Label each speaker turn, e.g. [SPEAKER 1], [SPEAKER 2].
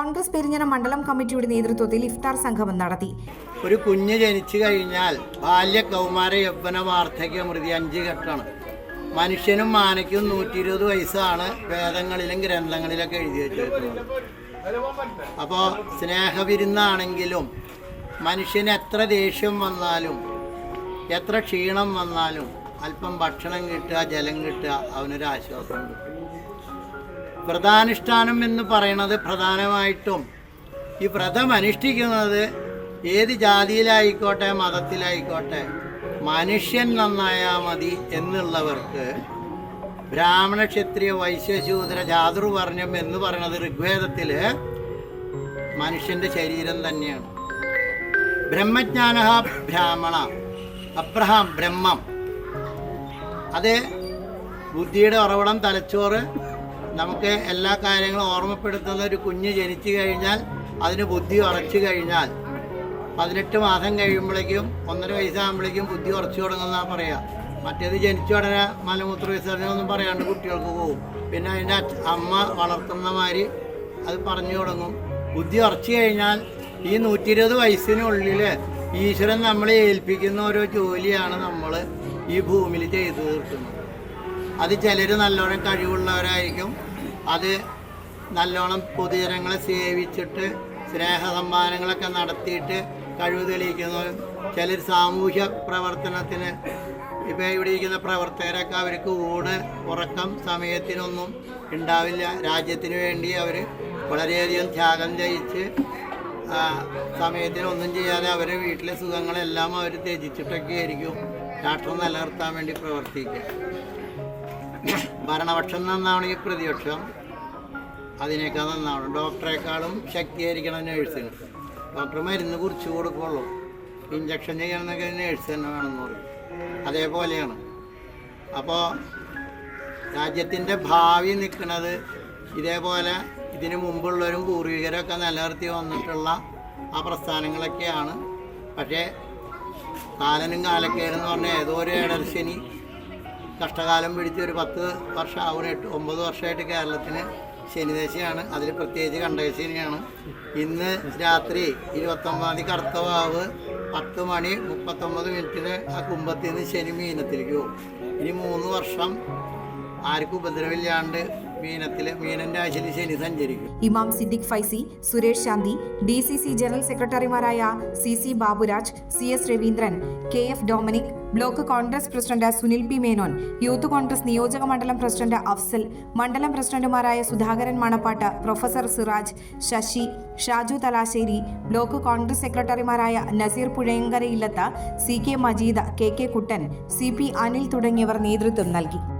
[SPEAKER 1] കോൺഗ്രസ് പെരിഞ്ഞന മണ്ഡലം കമ്മിറ്റിയുടെ നേതൃത്വത്തിൽ ഇഫ്താർ സംഗമം നടത്തി.
[SPEAKER 2] ഒരു കുഞ്ഞ് ജനിച്ചു കഴിഞ്ഞാൽ ബാല്യ കൗമാര യൗവന വാർദ്ധക്യ മൃതി അഞ്ച് ഘട്ടമാണ്. മനുഷ്യനും മാനയ്ക്കും നൂറ്റി ഇരുപത് വയസ്സാണ് വേദങ്ങളിലും ഗ്രന്ഥങ്ങളിലൊക്കെ എഴുതി വെച്ചിട്ടുള്ളത് അപ്പോൾ സ്നേഹവിരുന്നാണെങ്കിലും മനുഷ്യന് എത്ര ദേഷ്യം വന്നാലും എത്ര ക്ഷീണം വന്നാലും അല്പം ഭക്ഷണം കിട്ടുക ജലം കിട്ടുക അവനൊരു ആശ്വാസം കിട്ടും. വ്രതാനുഷ്ഠാനം എന്ന് പറയുന്നത് പ്രധാനമായിട്ടും ഈ വ്രതം അനുഷ്ഠിക്കുന്നത് ഏത് ജാതിയിലായിക്കോട്ടെ മതത്തിലായിക്കോട്ടെ മനുഷ്യൻ നന്നായാൽ മതി എന്നുള്ളവർക്ക് ബ്രാഹ്മണ ക്ഷത്രിയ വൈശ്യശൂദ്ര ജാതൃവർണം എന്ന് പറയുന്നത് ഋഗ്വേദത്തിൽ മനുഷ്യന്റെ ശരീരം തന്നെയാണ്. ബ്രഹ്മജ്ഞാന ബ്രാഹ്മണ അബ്രഹാം ബ്രഹ്മം. അത് ബുദ്ധിയുടെ ഉറവിടം തലച്ചോറ് നമുക്ക് എല്ലാ കാര്യങ്ങളും ഓർമ്മപ്പെടുത്തുന്ന ഒരു കുഞ്ഞ് ജനിച്ചു കഴിഞ്ഞാൽ അതിന് ബുദ്ധി ഉറച്ചു കഴിഞ്ഞാൽ പതിനെട്ട് മാസം കഴിയുമ്പോഴേക്കും ഒന്നര വയസ്സാകുമ്പോഴേക്കും ബുദ്ധി ഉറച്ചു തുടങ്ങുന്ന പറയാം. മറ്റേത് ജനിച്ചു ഉടനെ മലമൂത്ര വിസർജനമൊന്നും പറയാണ്ട് കുട്ടികൾക്ക് പോകും പിന്നെ അതിന്റെ അമ്മ വളർത്തുന്ന മാതിരി അത് പറഞ്ഞു തുടങ്ങും. ബുദ്ധി ഉറച്ചു കഴിഞ്ഞാൽ ഈ നൂറ്റി ഇരുപത് വയസ്സിനുള്ളിൽ ഈശ്വരൻ നമ്മളെ ഏൽപ്പിക്കുന്ന ഓരോ ജോലിയാണ് നമ്മൾ ഈ ഭൂമിയിൽ ചെയ്തു തീർക്കുന്നത്. അത് ചിലർ നല്ലോണം കഴിവുള്ളവരായിരിക്കും അത് നല്ലോണം പൊതുജനങ്ങളെ സേവിച്ചിട്ട് സ്നേഹ സമ്മാനങ്ങളൊക്കെ നടത്തിയിട്ട് കഴിവ് തെളിയിക്കുന്നവരും ചിലർ സാമൂഹ്യ പ്രവർത്തനത്തിന് ഇപ്പോൾ ഇവിടെ ഇരിക്കുന്ന പ്രവർത്തകരൊക്കെ അവർക്ക് ഊണ് ഉറക്കം സമയത്തിനൊന്നും ഉണ്ടാവില്ല. രാജ്യത്തിന് വേണ്ടി അവർ വളരെയധികം ത്യാഗം ചെയ്യിച്ച് സമയത്തിനൊന്നും ചെയ്യാതെ അവരെ വീട്ടിലെ സുഖങ്ങളെല്ലാം അവർ ത്യജിച്ചിട്ടൊക്കെ ആയിരിക്കും. രാഷ്ട്രം നിലനിർത്താൻ വേണ്ടി പ്രവർത്തിക്കുക. ഭരണപക്ഷം നന്നാവണമെങ്കിൽ പ്രതിപക്ഷം. അതിനേക്കാൾ നന്നാവണം. ഡോക്ടറെക്കാളും ശക്തീകരിക്കണം നേഴ്സിന്. ഡോക്ടർ മരുന്ന് കുറിച്ച് കൊടുക്കുള്ളൂ. ഇഞ്ചക്ഷൻ ചെയ്യണമെന്നൊക്കെ നേഴ്സ് തന്നെ വേണമെന്ന് പറയും. അതേപോലെയാണ്. അപ്പോൾ രാജ്യത്തിന്റെ ഭാവി നിൽക്കുന്നത് ഇതേപോലെ ഇതിനു മുമ്പുള്ളവരും പൂർവികരൊക്കെ നിലനിർത്തി വന്നിട്ടുള്ള ആ പ്രസ്ഥാനങ്ങളൊക്കെയാണ്. പക്ഷേ കാലനും കാലക്കേടെന്ന് പറഞ്ഞാൽ ഏതോ ഒരു ഏടർശനി കഷ്ടകാലം പിടിച്ച് ഒരു പത്ത് വർഷം ആവുന്ന എട്ട് ഒമ്പത് വർഷമായിട്ട് കേരളത്തിന് ശനിദശയാണ്. അതിൽ പ്രത്യേകിച്ച് കണ്ടകശനിയാണ്. ഇന്ന് രാത്രി ഇരുപത്തൊമ്പതാം തീയതി കറുത്ത വാവ് പത്ത് മണി മുപ്പത്തൊമ്പത് മിനിറ്റിന് ആ കുംഭത്തിൽ നിന്ന് ശനി മീനത്തിലേക്ക് പോകും. ഇനി മൂന്ന് വർഷം ആർക്കും മീനത്തിലെ ശനി
[SPEAKER 1] ഇമാം Siddique Faizy Suresh Shanthi D C C general സെക്രട്ടറിമാരായ C C Baburaj C S Raveendran K F Dominic block Congress president Sunil P Menon youth Congress നിയോജക മണ്ഡലം പ്രസിഡന്റ് അഫ്സൽ മണ്ഡലം പ്രസിഡന്റുമാരായ സുധാകരൻ മണപ്പാട്ട് പ്രൊഫസർ സിറാജ് ശശി ഷാജു തലാശ്ശേരി ബ്ലോക്ക് കോൺഗ്രസ് സെക്രട്ടറിമാരായ Naseer Puzhayankarayillath C K Majeed K K Kuttan C P Anil തുടങ്ങിയവർ നേതൃത്വം നൽകി.